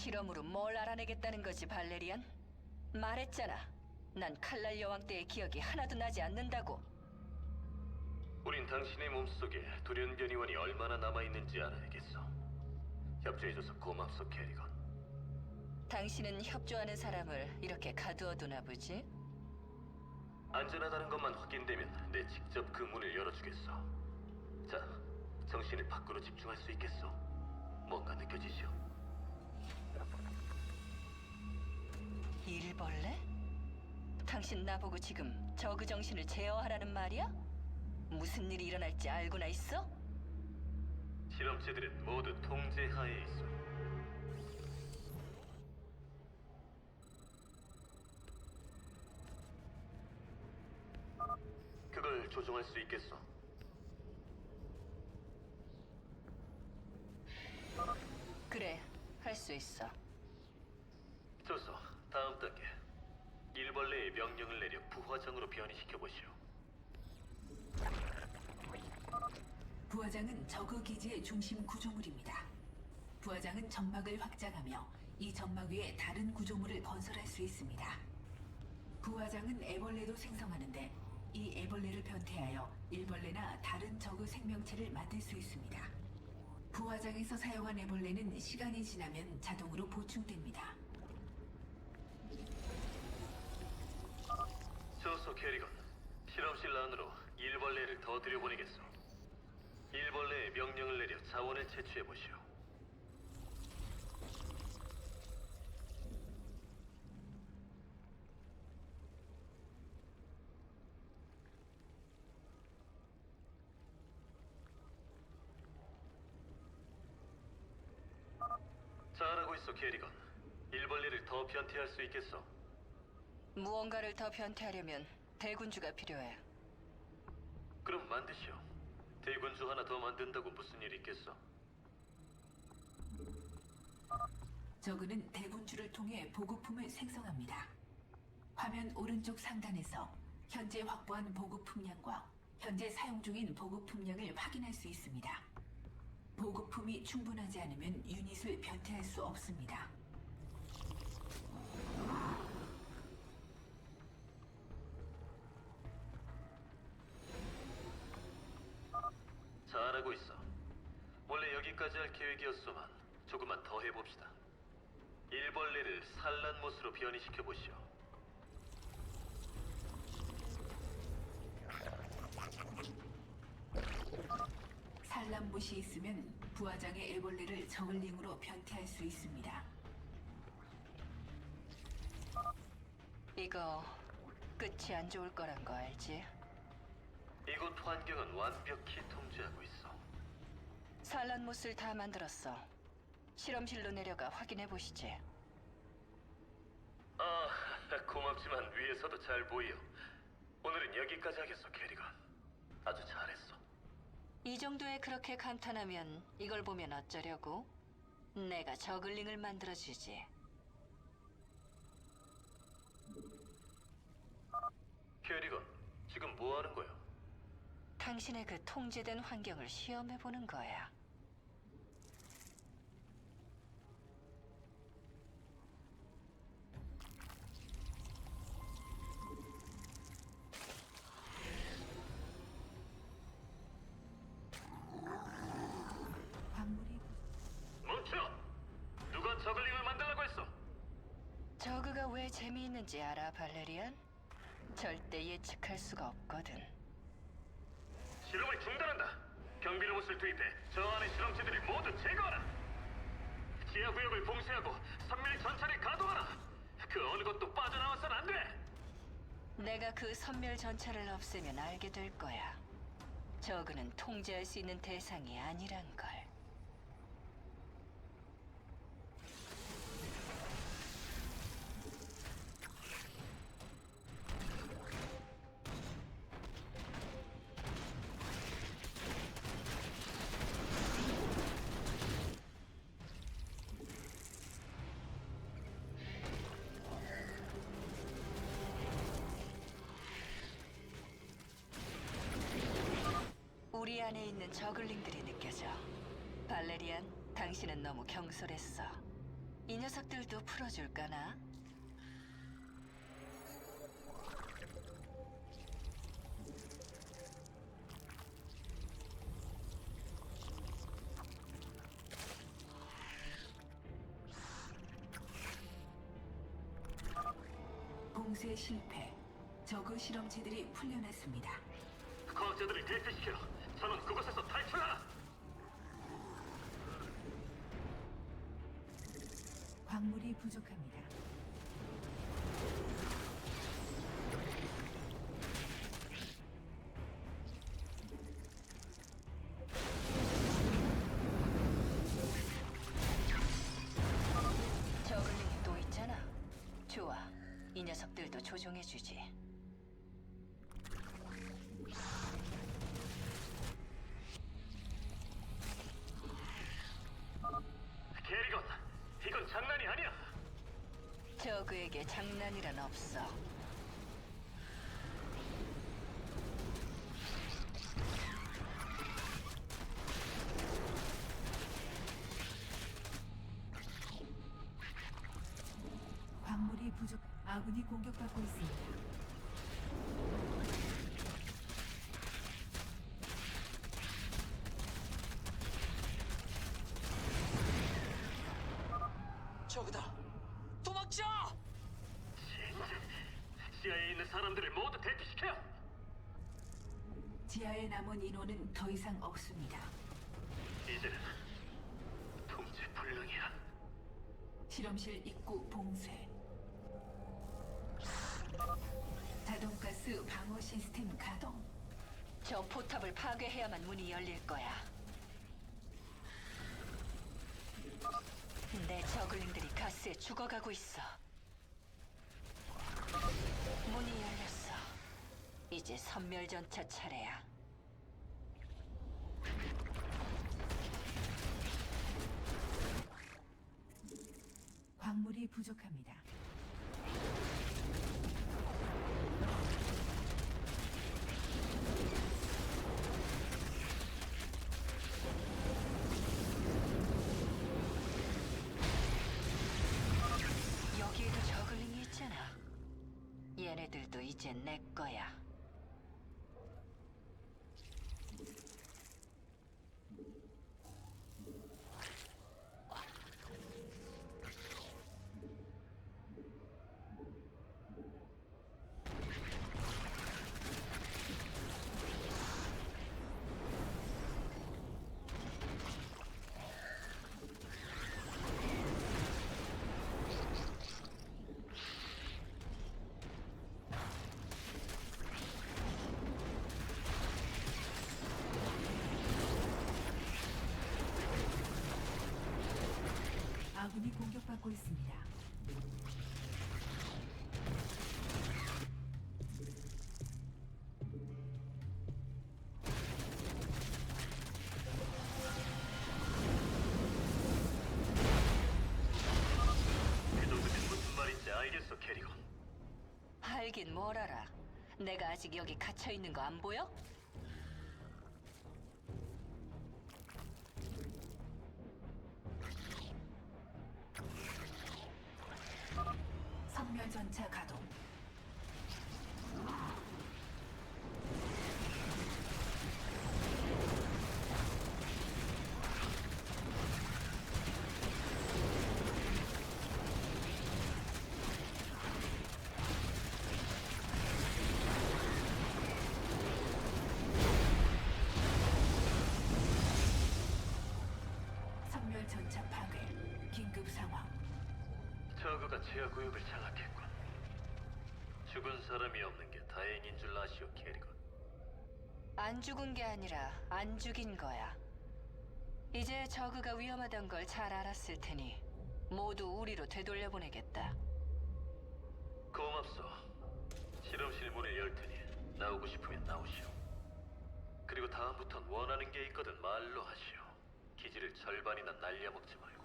실험으로 뭘 알아내겠다는 거지, 발레리안? 말했잖아. 난 칼날 여왕 때의 기억이 하나도 나지 않는다고. 우린 당신의 몸속에 돌연변이 원이 얼마나 남아있는지 알아야겠어. 협조해줘서 고맙소, 캐리건. 당신은 협조하는 사람을 이렇게 가두어두나 보지? 안전하다는 것만 확인되면 내 직접 그 문을 열어주겠어. 자, 정신을 밖으로 집중할 수 있겠어. 뭔가 느껴지시 일벌레? 당신 나보고 지금 저그 정신을 제어하라는 말이야? 무슨 일이 일어날지 알고나 있어? 실험체들은 모두 통제하에 있어. 그걸 조종할 수 있겠어? 그래, 할 수 있어. 다음 단계. 일벌레의 명령을 내려 부화장으로 변이시켜 보시오. 부화장은 저그 기지의 중심 구조물입니다. 부화장은 점막을 확장하며 이 점막 위에 다른 구조물을 건설할 수 있습니다. 부화장은 애벌레도 생성하는데 이 애벌레를 변태하여 일벌레나 다른 저그 생명체를 만들 수 있습니다. 부화장에서 사용한 애벌레는 시간이 지나면 자동으로 보충됩니다. 좋소, 캐리건. 실험실 안으로 일벌레를 더 들여보내겠소. 일벌레의 명령을 내려 자원을 채취해 보시오. 잘하고 있어, 캐리건. 일벌레를 더 변태할 수 있겠어. 무언가를 더 변태하려면 대군주가 필요해. 그럼 만드시오. 대군주 하나 더 만든다고 무슨 일 있겠어? 저그는 대군주를 통해 보급품을 생성합니다. 화면 오른쪽 상단에서 현재 확보한 보급품량과 현재 사용 중인 보급품량을 확인할 수 있습니다. 보급품이 충분하지 않으면 유닛을 변태할 수 없습니다. 조금만 더 해봅시다. 일벌레를 산란못으로 변이시켜 보시오. 산란못이 있으면 부하장의 애벌레를 저글링으로 변태할 수 있습니다. 이거 끝이 안 좋을 거란 거 알지? 이곳 환경은 완벽히 통제하고 있어. 산란못을 다 만들었어. 실험실로 내려가 확인해 보시지. 아, 고맙지만 위에서도 잘 보여. 오늘은 여기까지 하겠어, 캐리건. 아주 잘했어. 이 정도에 그렇게 감탄하면 이걸 보면 어쩌려고? 내가 저글링을 만들어주지. 캐리건, 지금 뭐 하는 거야? 당신의 그 통제된 환경을 시험해 보는 거야. 재미있는지 알아, 발레리안? 절대 예측할 수가 없거든. 실험을 중단한다. 경비 로봇을 투입해 저 안의 실험체들을 모두 제거하라. 지하 구역을 봉쇄하고 선멸 전차를 가동하라. 그 어느 것도 빠져나와선 안 돼. 내가 그 선멸 전차를 없애면 알게 될 거야. 저그는 통제할 수 있는 대상이 아니란 걸. 안에 있는 저글링들이 느껴져. 발레리안, 당신은 너무 경솔했어. 이 녀석들도 풀어줄까나? 봉쇄 실패. 저그 실험체들이 풀려났습니다. 과학자들을 대피시켜. 저는 그곳에서 탈출하라. 광물이 부족합니다. 저글링이 또 있잖아. 좋아. 이 녀석들도 조종해주지. 저그에게 장난이란 없어. 광물이 부족. 아군이 공격받고 있습니다. 저그다. 도망쳐! 지하에 있는 사람들을 모두 대피시켜. 지하에 남은 인원은 더 이상 없습니다. 이제는 통제 불능이야. 실험실 입구 봉쇄. 자동가스 방어 시스템 가동. 저 포탑을 파괴해야만 문이 열릴 거야. 내 저글링들이 가스에 죽어가고 있어. 이제 선멸전차 차례야. 광물이 부족합니다. 여기에도 저글링이 있잖아. 얘네들도 이제 내 거야. 아군이 공격받고 있습니다. 그 정도면 무슨 말인지 알겠어, 게리건. 알긴 뭘 알아. 내가 아직 여기 갇혀 있는 거 안 보여? 선멸 전차 가동. 선멸 전차 파괴. 긴급 상황. 저그가 지하 구역을 장악했군. 죽은 사람이 없는 게 다행인 줄 아시오, 게리건. 안 죽은 게 아니라 안 죽인 거야. 이제 저그가 위험하단 걸 잘 알았을 테니 모두 우리로 되돌려보내겠다. 고맙소. 실험실 문을 열 테니 나오고 싶으면 나오시오. 그리고 다음부턴 원하는 게 있거든 말로 하시오. 기지를 절반이나 날려먹지 말고.